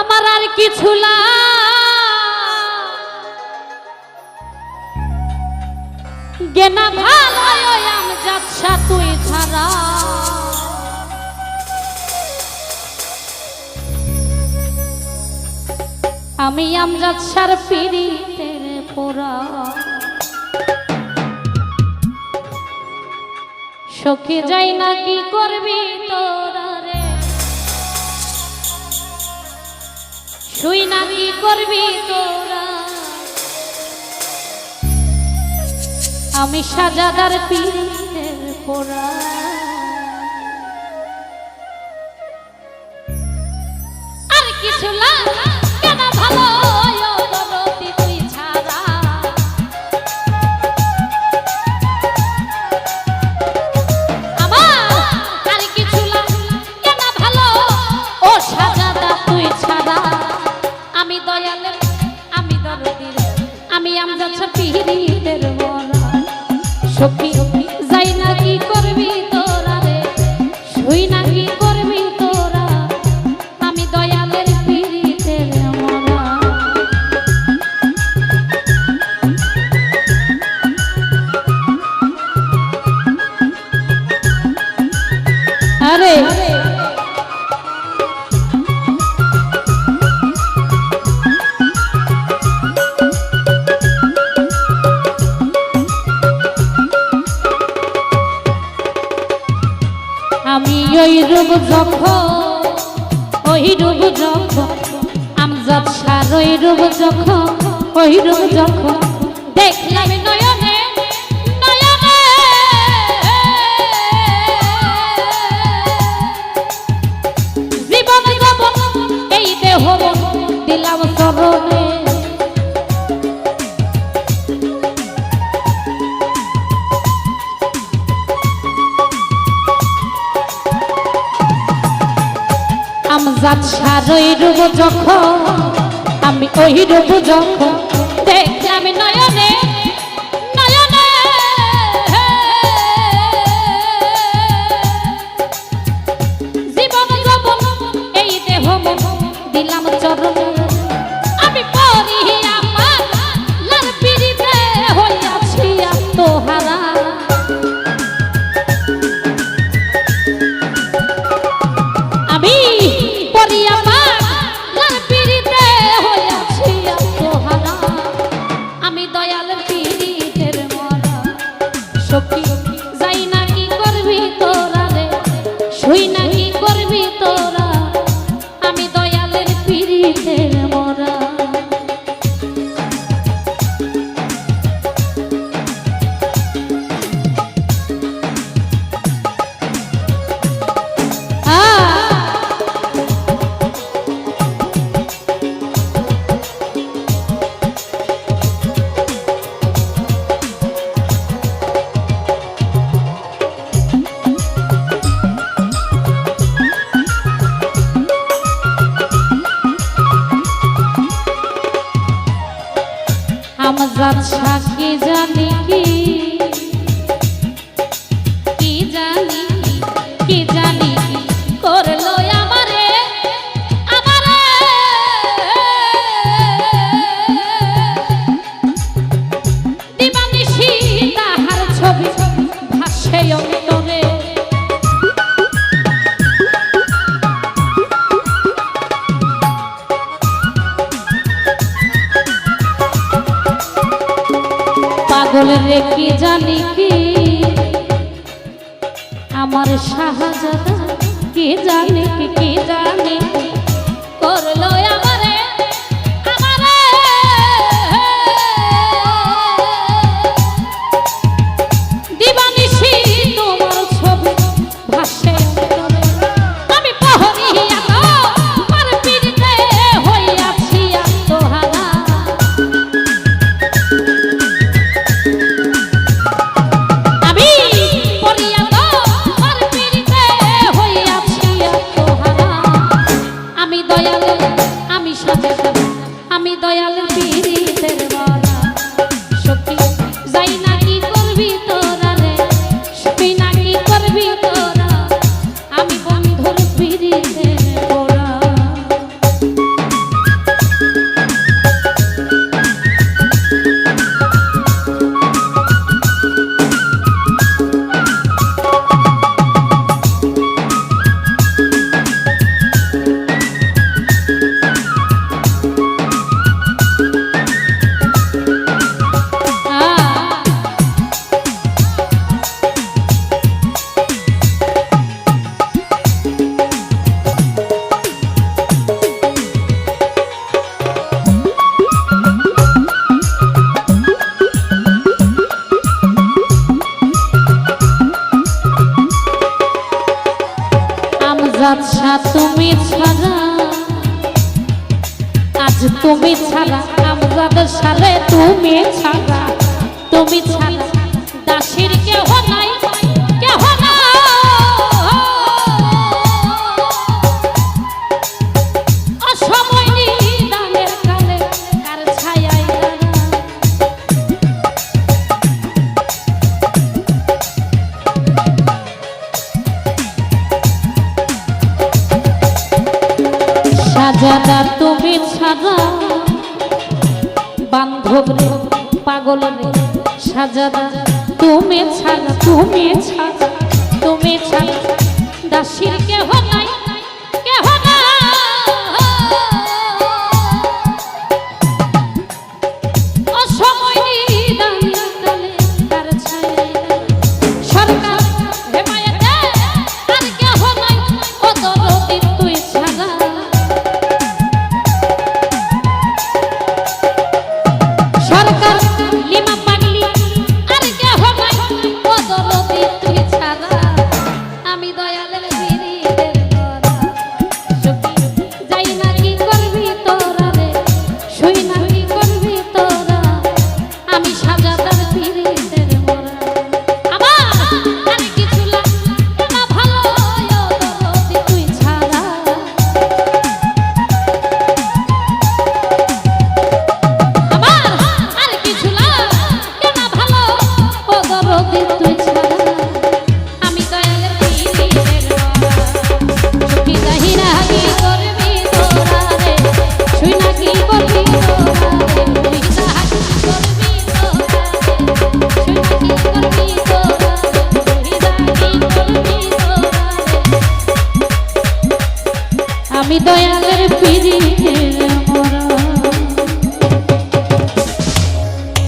আমার আর কিছু যাচ্ছা তুই ছাড়া। আমি আম যাচ্ছার পিড়িতের পোড়া। সখে যাই না কি করবি তোরা? শুই না করবি তোরা? আমি সাজাদার পীরের পোড়া আর কিছু লাগা যখন ওই রূপ যখন আমজাদ সার, ওই রূপ যখন ওই রূপ যখন দেখলাম নয়নে নয়নে। জীবন যাপন, এই দেহ দিলাম চরণে। আমজাদ সারই রূপ যখন আমি ওই রূপ যখন দেখলাম নয়নে নয়নে। জীবন যবন, এই দেহ দিলাম জানি কি কি আমার শাহজাদা কি জানে কি জানে? করল আমারে ছাড়া তুমি ছাড়া আমরা সারে তুমি ছাড়া তুমি ছাড়া। রাজা তুমি সাজা। বান্ধব রে, পাগল রে, সাজা তুমি ছাড়া তুমি ছাড়া তুমি ছাড়া। দাসীর কেহ mamito ya.